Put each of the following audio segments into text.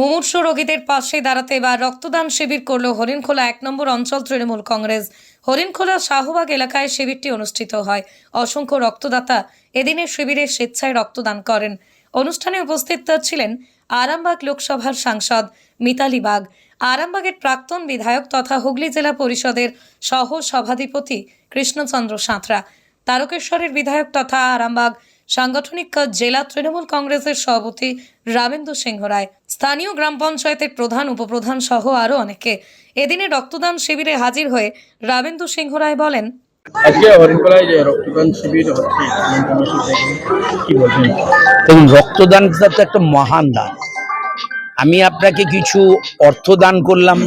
মুমূর্ষু রোগীদের পাশে দাঁড়াতে বা রক্তদান শিবির করল হরিণখোলা এক নম্বর অঞ্চল তৃণমূল কংগ্রেস। হরিণখোলা শাহবাগ এলাকায় শিবিরটি অনুষ্ঠিত হয়। অসংখ্য রক্তদাতা এদিনের শিবিরে স্বেচ্ছায় রক্তদান করেন। অনুষ্ঠানে উপস্থিত ছিলেন আরামবাগ লোকসভার সাংসদ মিতালি বাগ। আরামবাগের প্রাক্তন বিধায়ক তথা হুগলি জেলা পরিষদের সহ সভাধিপতি কৃষ্ণচন্দ্র সাঁতরা। তারকেশ্বরের বিধায়ক তথা আরামবাগ সাংগঠনিক জেলা তৃণমূল কংগ্রেসের সভাপতি রামেন্দু সিংহ রায়। স্থানীয় গ্রাম পঞ্চায়েতের প্রধান উপপ্রধান সহ আরও অনেকে। এদিনে রক্তদান শিবিরে হাজির হয়ে রামেন্দু সিংহ রায় বলেন আজকে হরিণকলায় যে রক্তদান শিবির হচ্ছে কি বলছেন? দেখুন রক্তদানটা তো একটা মহান দান। আমি আপনাকে কিছু অর্থ দান করলাম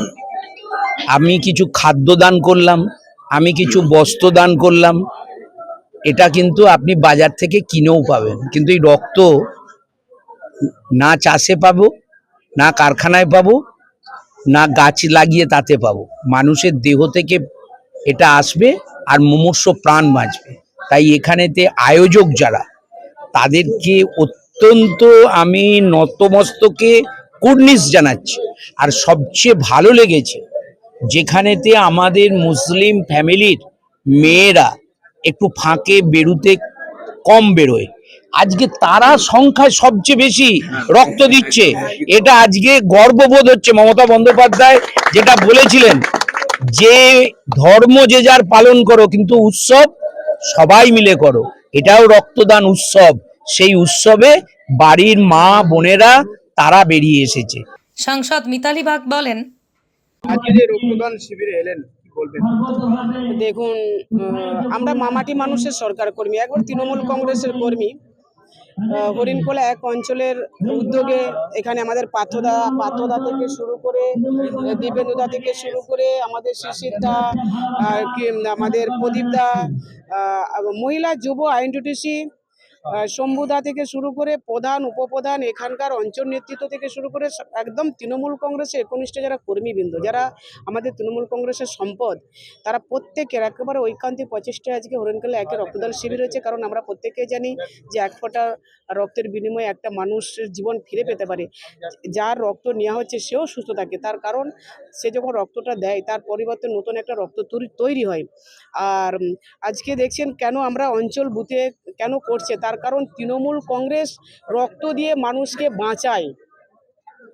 আমি কিছু খাদ্য দান করলাম আমি কিছু বস্ত্র দান করলাম এটা কিন্তু আপনি বাজার থেকে কিনেও পাবেন। কিন্তু এই রক্ত না চাষে পাবো, না কারখানায় পাবো, না গাছ লাগিয়ে তাতে পাবো। মানুষের দেহ থেকে এটা আসবে আর মুমূর্ষ প্রাণ বাঁচবে। তাই এখানেতে আয়োজক যারা, তাদেরকে অত্যন্ত আমি নতমস্তকে কুর্নিশ জানাচ্ছি। আর সবচেয়ে ভালো লেগেছে, যেখানেতে আমাদের মুসলিম ফ্যামিলির মেয়েরা একটু ফাঁকে বেরুতে কম বেরোয়। আজকে তারা সংখ্যায় সবচেয়ে বেশি রক্ত দিচ্ছে। এটা আজকে গর্ববোধ হচ্ছে মমতা বন্দ্যোপাধ্যায় যেটা বলেছিলেন যে ধর্ম যে যার পালন করো কিন্তু উৎসব সবাই মিলে করো। এটাও রক্তদান উৎসব। সেই উৎসবে বাড়ির মা বোনেরা তারা বেরিয়ে এসেছে। সাংসদ মিতালি বাগ বলেন আজকে যে রক্তদান শিবিরে এলেন বলবেন? দেখুন আমরা মামাটি মানুষের সরকার কর্মী একবার তৃণমূল কংগ্রেসের কর্মী। আহ, হরিণখোলা এক অঞ্চলের উদ্যোগে এখানে আমাদের পাত্রদা পাত্রদা থেকে শুরু করে আহ, থেকে শুরু করে আমাদের শিশিরদা আমাদের প্রদীপদা আহ, মহিলা যুব আইনটিটিসি শম্ভুদা থেকে শুরু করে প্রধান, উপপ্রধান, এখানকার অঞ্চল নেতৃত্ব থেকে শুরু করে একদম তৃণমূল কংগ্রেসের একনিষ্ঠ যারা কর্মীবৃন্দ, যারা আমাদের তৃণমূল কংগ্রেসের সম্পদ, তারা প্রত্যেকের একেবারে ঐকান্তিক প্রচেষ্টায় আজকে হরিণকালে একে রক্তদান শিবির হয়েছে। কারণ আমরা প্রত্যেকেই জানি যে এক ফোঁটা রক্তের বিনিময়ে একটা মানুষের জীবন ফিরে পেতে পারে। যার রক্ত নেওয়া হচ্ছে সেও সুস্থ থাকে। তার কারণ সে যখন রক্তটা দেয়, তার পরিবর্তে নতুন একটা রক্ত তৈরি- তৈরি হয়। আর আজকে দেখছেন কেন আমরা অঞ্চল বুথে কেন করছে? তার কারণ তৃণমূল কংগ্রেস রক্ত দিয়ে মানুষকে বাঁচায়।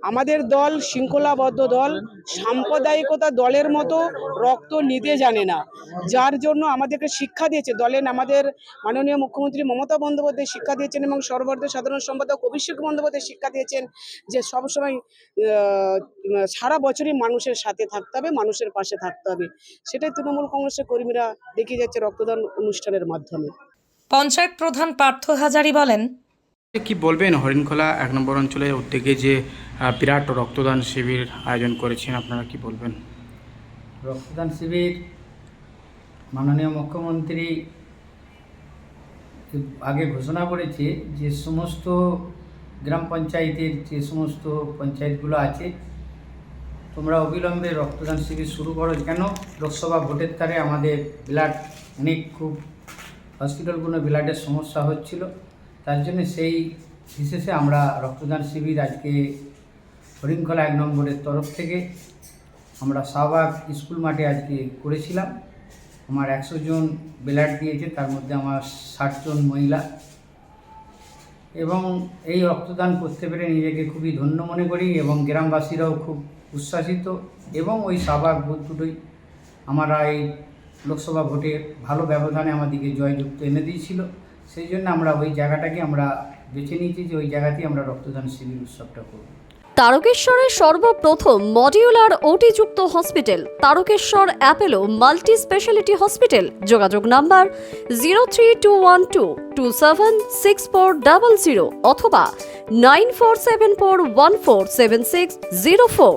আমাদের দল শৃঙ্খলাবদ্ধ দল, সাম্প্রদায়িকতা দলের মতো রক্ত নিতে জানে না। যার জন্য আমাদেরকে শিক্ষা দিয়েছে দলের আমাদের মাননীয় মুখ্যমন্ত্রী মমতা বন্দ্যোপাধ্যায় শিক্ষা দিয়েছেন এবং সর্বভারতীয় সাধারণ সম্পাদক অভিষেক বন্দ্যোপাধ্যায় শিক্ষা দিয়েছেন যে সবসময় সারা বছরই মানুষের সাথে থাকতে হবে, মানুষের পাশে থাকতে হবে। সেটাই তৃণমূল কংগ্রেসের কর্মীরা দেখিয়ে যাচ্ছে রক্তদান অনুষ্ঠানের মাধ্যমে। পঞ্চায়েত প্রধান পার্থ হাজারি বলেন কি বলবেন? হরিণখোলা এক নম্বর অঞ্চলের উদ্যোগে যে বিরাট রক্তদান শিবির আয়োজন করেছেন আপনারা কি বলবেন? রক্তদান শিবির মাননীয় মুখ্যমন্ত্রী আগে ঘোষণা করেছে যে সমস্ত গ্রাম পঞ্চায়েতের যে সমস্ত পঞ্চায়েতগুলো আছে তোমরা অবিলম্বে রক্তদান শিবির শুরু করো। কেন? লোকসভা ভোটের তারে আমাদের ব্লাড অনেক খুব হসপিটালগুলো ব্লাডের সমস্যা হচ্ছিল, তার জন্য সেই বিশেষে আমরা রক্তদান শিবির আজকে হরিণখোলা এক নম্বরের তরফ থেকে আমরা শাহবাগ স্কুল মাঠে আজকে করেছিলাম। আমার একশো জন ব্লাড দিয়েছে, তার মধ্যে আমার ষাট জন মহিলা। এবং এই রক্তদান করতে পেরে নিজেকে খুবই ধন্য মনে করি এবং গ্রামবাসীরাও খুব উচ্ছ্বাসিত। এবং ওই শাহবাগ ভোট দুটোই, আমরা এই লোকসভা ভোটে ভালো ব্যবধানে আমাদেরকে জয়যুক্ত এনে দিয়েছিল। সেই জন্য আমরা ওই জায়গাটাকে আমরা বেছে নিয়েছি যে ওই জায়গাতেই আমরা রক্তদান শিবির উৎসবটা করব। তারকেশ্বরের সর্বপ্রথম modular ওটিযুক্ত hospital, Tarakeswar Apollo multi speciality hospital. যোগাযোগ number zero three two one two two seven six four double zero অথবা nine four seven four one four seven six zero four.